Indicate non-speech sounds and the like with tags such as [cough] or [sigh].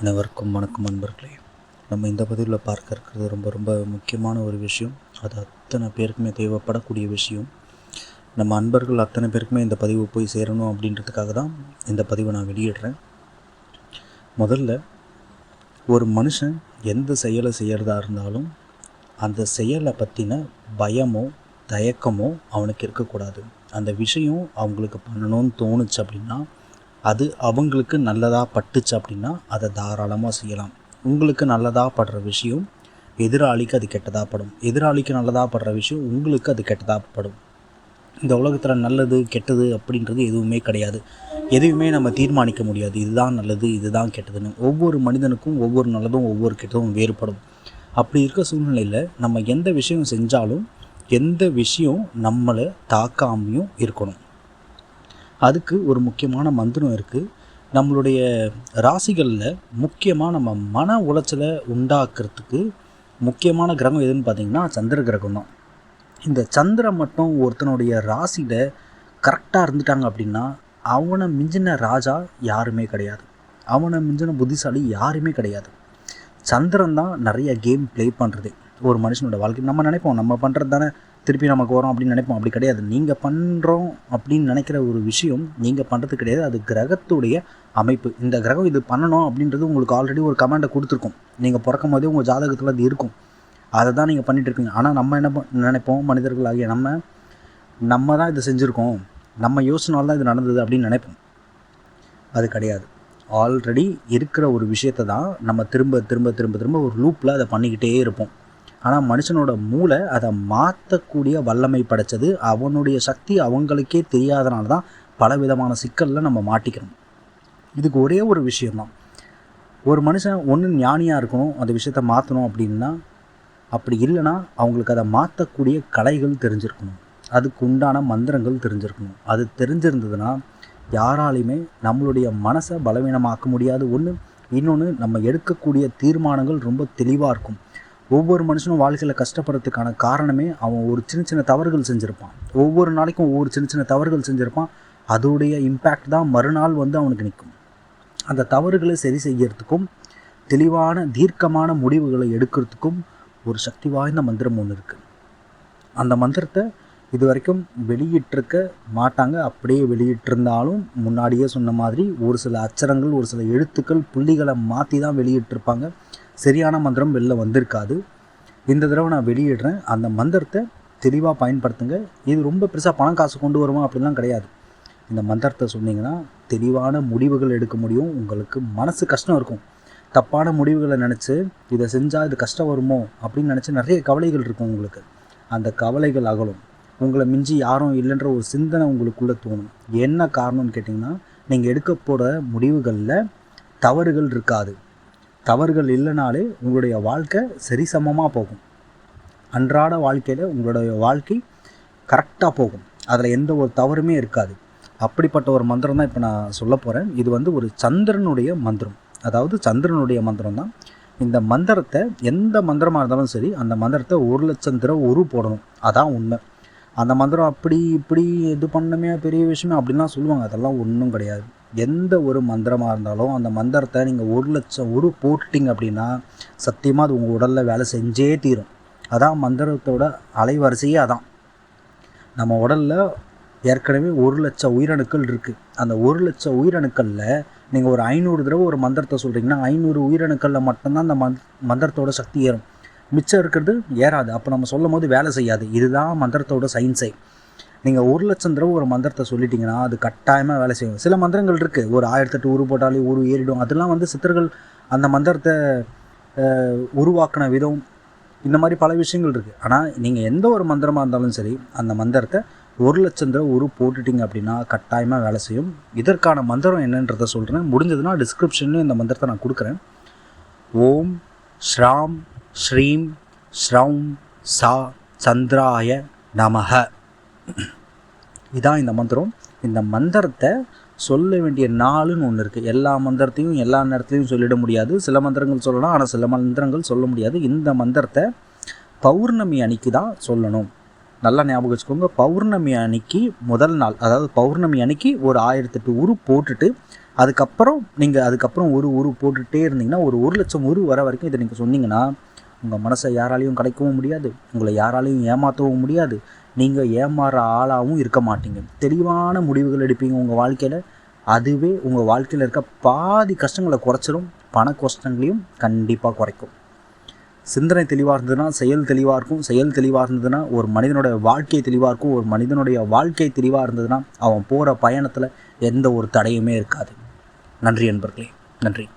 அனைவருக்கும் வணக்கம் நண்பர்களே. நம்ம இந்த பதிவில் பார்க்க இருக்கிறது ரொம்ப ரொம்ப முக்கியமான ஒரு விஷயம். அது அத்தனை பேருக்குமே தேவைப்படக்கூடிய விஷயம். நம்ம அன்பர்கள் அத்தனை பேருக்குமே இந்த பதிவு போய் சேரணும் அப்படின்றதுக்காக தான் இந்த பதிவை நான் வெளியிடுறேன். முதல்ல ஒரு மனுஷன் எந்த செயலை செய்கிறதா இருந்தாலும் அந்த செயலை பற்றின பயமோ தயக்கமோ அவனுக்கு இருக்கக்கூடாது. அந்த விஷயம் அவங்களுக்கு பண்ணணும்னு தோணுச்சு அப்படின்னா அது அவங்களுக்கு நல்லதாக பட்டுச்சு அப்படின்னா அதை தாராளமாக செய்யலாம். உங்களுக்கு நல்லதாக படுற விஷயம் எதிராளிக்கு அது கெட்டதாக படும். எதிராளிக்கு நல்லதாக படுற விஷயம் உங்களுக்கு அது கெட்டதாக படும். இந்த உலகத்தில் நல்லது கெட்டது அப்படின்றது எதுவுமே கிடையாது. எதுவுமே நம்ம தீர்மானிக்க முடியாது. இதுதான் நல்லது இதுதான் கெட்டதுன்னு. ஒவ்வொரு மனிதனுக்கும் ஒவ்வொரு நல்லதும் ஒவ்வொரு கெட்டதும் வேறுபடும். அப்படி இருக்க சூழ்நிலையில் நம்ம எந்த விஷயம் செஞ்சாலும் எந்த விஷயம் நம்மளை தாக்காமையும் இருக்கணும். அதுக்கு ஒரு முக்கியமான மந்திரம் இருக்குது நம்மளுடைய ராசிகளில் முக்கியமாக நம்ம மன உளைச்சலை உண்டாக்குறதுக்கு முக்கியமான கிரகம் எதுன்னு பார்த்தீங்கன்னா சந்திர கிரகம் தான். இந்த சந்திரன் மட்டும் ஒருத்தனுடைய ராசியில் கரெக்டாக இருந்துட்டாங்க அப்படின்னா அவனை மிஞ்சின ராஜா யாருமே கிடையாது. அவனை மிஞ்சின புத்திசாலி யாருமே கிடையாது. சந்திரன் தான் நிறைய கேம் ப்ளே பண்ணுறது ஒரு மனுஷனோட வாழ்க்கை. நம்ம நினைப்போம் நம்ம பண்ணுறது தானே திருப்பி நமக்கு வரும் அப்படின்னு நினைப்போம். அப்படி கிடையாது. நீங்கள் பண்ணுறோம் அப்படின்னு நினைக்கிற ஒரு விஷயம் நீங்கள் பண்ணுறது கிடையாது. அது கிரகத்துடைய அமைப்பு. இந்த கிரகம் இது பண்ணணும் அப்படின்றது உங்களுக்கு ஆல்ரெடி ஒரு கமாண்டை கொடுத்துருக்கும். நீங்கள் பிறக்கும் போதே உங்கள் ஜாதகத்தில் அது இருக்கும். அதை தான் நீங்கள் பண்ணிகிட்டு இருக்கீங்க. ஆனால் நம்ம என்ன பண்- நினைப்போம்? மனிதர்களாகிய நம்ம நம்ம தான் இதை செஞ்சுருக்கோம். நம்ம யோசனால தான் இது நடந்தது அப்படின்னு நினைப்போம். அது கிடையாது. ஆல்ரெடி இருக்கிற ஒரு விஷயத்தை தான் நம்ம திரும்ப திரும்ப திரும்ப திரும்ப ஒரு லூப்பில் அதை பண்ணிக்கிட்டே இருப்போம். ஆனால் மனுஷனோட மூளை அதை மாற்றக்கூடிய வல்லமை படைச்சது. அவனுடைய சக்தி அவங்களுக்கே தெரியாதனால தான் பல விதமான சிக்கலில் நம்ம மாட்டிக்கிறோம். இதுக்கு ஒரே ஒரு விஷயம்தான். ஒரு மனுஷன் ஒன்று ஞானியாக இருக்கணும் அந்த விஷயத்தை மாற்றணும் அப்படின்னா அப்படி இல்லைன்னா அவங்களுக்கு அதை மாற்றக்கூடிய கலைகள் தெரிஞ்சிருக்கணும். அதுக்கு உண்டான மந்திரங்கள் தெரிஞ்சிருக்கணும். அது தெரிஞ்சிருந்ததுன்னா யாராலையுமே நம்மளுடைய மனசை பலவீனமாக்க முடியாது. ஒன்று இன்னொன்று நம்ம எடுக்கக்கூடிய தீர்மானங்கள் ரொம்ப தெளிவாக இருக்கும். ஒவ்வொரு மனுஷனும் வாழ்க்கையில் கஷ்டப்படுறதுக்கான காரணமே அவன் ஒரு சின்ன சின்ன தவறுகள் செஞ்சுருப்பான். ஒவ்வொரு நாளைக்கும் ஒவ்வொரு சின்ன சின்ன தவறுகள் செஞ்சுருப்பான். அதோடைய இம்பேக்ட் தான் மறுநாள் வந்து அவனுக்கு நிற்கும். அந்த தவறுகளை சரி செய்யறதுக்கும் தெளிவான தீர்க்கமான முடிவுகளை எடுக்கிறதுக்கும் ஒரு சக்தி வாய்ந்த மந்திரம் ஒன்று இருக்குது அந்த மந்திரத்தை இது வரைக்கும் வெளியிட்டிருக்க மாட்டாங்க. அப்படியே வெளியிட்டிருந்தாலும் முன்னாடியே சொன்ன மாதிரி ஒரு சில அச்சரங்கள் ஒரு சில எழுத்துக்கள் புள்ளிகளை மாற்றி தான் வெளியிட்டிருப்பாங்க. சரியான மந்திரம் வெளில வந்திருக்காது. இந்த தடவை நான் வெளியிடுறேன். அந்த மந்திரத்தை தெளிவாக பயன்படுத்துங்க. இது ரொம்ப பெருசாக பணம் காசு கொண்டு வருமா அப்படிலாம் கிடையாது. இந்த மந்திரத்தை சொன்னீங்கன்னா தெளிவான முடிவுகள் எடுக்க முடியும். உங்களுக்கு மனசு கஷ்டம் இருக்கும். தப்பான முடிவுகளை நினச்சி இதை செஞ்சால் இது கஷ்டம் வருமோ அப்படின்னு நினச்சி நிறைய கவலைகள் இருக்கும் உங்களுக்கு. அந்த கவலைகள் அகலும். உங்களை மிஞ்சி யாரும் இல்லைன்ற ஒரு சிந்தனை உங்களுக்குள்ளே தோணும். என்ன காரணம்னு கேட்டிங்கன்னா நீங்கள் எடுக்க போகிற முடிவுகளில் தவறுகள் இருக்காது. தவறுகள் இல்லைனாலே உங்களுடைய வாழ்க்கை சரிசமமாக போகும். அன்றாட வாழ்க்கையில் உங்களுடைய வாழ்க்கை கரெக்டாக போகும். அதில் எந்த ஒரு தவறுமே இருக்காது. அப்படிப்பட்ட ஒரு மந்திரம் தான் இப்போ நான் சொல்ல போகிறேன் இது வந்து ஒரு சந்திரனுடைய மந்திரம். அதாவது சந்திரனுடைய மந்திரம் தான் இந்த மந்திரத்தை எந்த மந்திரமாக இருந்தாலும் சரி அந்த மந்திரத்தை ஒரு லட்சம் தடவை உரு போடணும். அதான் உண்மை. அந்த மந்திரம் அப்படி இப்படி இது பண்ணமே பெரிய விஷயமே அப்படின்லாம் சொல்லுவாங்க. அதெல்லாம் ஒன்றும் கிடையாது. எந்த ஒரு மந்திரமாக இருந்தாலும் அந்த மந்திரத்தை நீங்கள் ஒரு லட்சம் உரு போட்டுட்டீங்க அப்படின்னா சத்தியமாக அது உங்கள் உடலில் வேலை செஞ்சே தீரும். அதான் மந்திரத்தோட அலைவரிசையே அதான். நம்ம உடலில் ஏற்கனவே ஒரு லட்சம் உயிரணுக்கள் இருக்குது அந்த ஒரு லட்சம் உயிரணுக்களில் நீங்கள் ஒரு ஐநூறு தடவை ஒரு மந்திரத்தை சொல்கிறீங்கன்னா ஐநூறு உயிரணுக்களில் மட்டும்தான் அந்த மந் மந்திரத்தோட சக்தி ஏறும். மிச்சம் இருக்கிறது ஏறாது. அப்போ நம்ம சொல்லும் போது வேலை செய்யாது. இதுதான் மந்திரத்தோட சயின்ஸை. நீங்கள் ஒரு லட்சம் தடவை ஒரு மந்திரத்தை சொல்லிட்டீங்கன்னா அது கட்டாயமாக வேலை செய்யும். சில மந்திரங்கள் இருக்குது ஒரு ஆயிரத்தெட்டு உரு போட்டாலே உரு ஏறிடும். அதெல்லாம் வந்து சித்தர்கள் அந்த மந்திரத்தை உருவாக்கின விதம் இந்த மாதிரி பல விஷயங்கள் இருக்குது ஆனால் நீங்கள் எந்த ஒரு மந்திரமாக இருந்தாலும் சரி அந்த மந்திரத்தை ஒரு லட்சம் தடவை உரு போட்டுட்டிங்க அப்படின்னா கட்டாயமாக வேலை செய்யும். இதற்கான மந்திரம் என்னன்றதை சொல்கிறேன் முடிஞ்சதுன்னா டிஸ்கிரிப்ஷன்லையும் இந்த மந்திரத்தை நான் கொடுக்குறேன். ஓம் ஸ்ராம் ஸ்ரீம் ஸ்ரௌம் சா சந்திராய நமக [clears throat] இதான் இந்த மந்திரம். இந்த மந்திரத்தை சொல்ல வேண்டிய நாளுன்னு ஒன்று இருக்குது எல்லா மந்திரத்தையும் எல்லா நேரத்துலையும் சொல்லிட முடியாது. சில மந்திரங்கள் சொல்லலாம் ஆனால் சில மந்திரங்கள் சொல்ல முடியாது. இந்த மந்திரத்தை பௌர்ணமி அன்னைக்கு தான் சொல்லணும். நல்லா ஞாபகம் வச்சுக்கோங்க. பௌர்ணமி அன்னைக்கு முதல் நாள் அதாவது பௌர்ணமி அன்னைக்கு ஒரு ஆயிரத்தெட்டு உரு போட்டுட்டு அதுக்கப்புறம் நீங்கள் அதுக்கப்புறம் ஒரு உரு போட்டுகிட்டே இருந்தீங்கன்னா ஒரு ஒரு லட்சம் உரு வர வரைக்கும் இதை நீங்கள் சொன்னீங்கன்னா உங்கள் மனசை யாராலையும் கிடைக்கவும் முடியாது. உங்களை யாராலையும் ஏமாற்றவும் முடியாது. நீங்கள் ஏமாறுற ஆளாகவும் இருக்க மாட்டீங்க. தெளிவான முடிவுகள் எடுப்பீங்க உங்கள் வாழ்க்கையில். அதுவே உங்கள் வாழ்க்கையில் இருக்க பாதி கஷ்டங்களை குறைச்சிரும். பண கஷ்டங்களையும் கண்டிப்பாக குறைக்கும். சிந்தனை தெளிவாக இருந்ததுன்னா செயல் தெளிவாக இருக்கும். செயல் தெளிவாக இருந்ததுன்னா ஒரு மனிதனுடைய வாழ்க்கை தெளிவாக இருக்கும். ஒரு மனிதனுடைய வாழ்க்கை தெளிவாக இருந்ததுன்னா அவன் போகிற பயணத்தில் எந்த ஒரு தடையுமே இருக்காது. நன்றி நண்பர்களே நன்றி.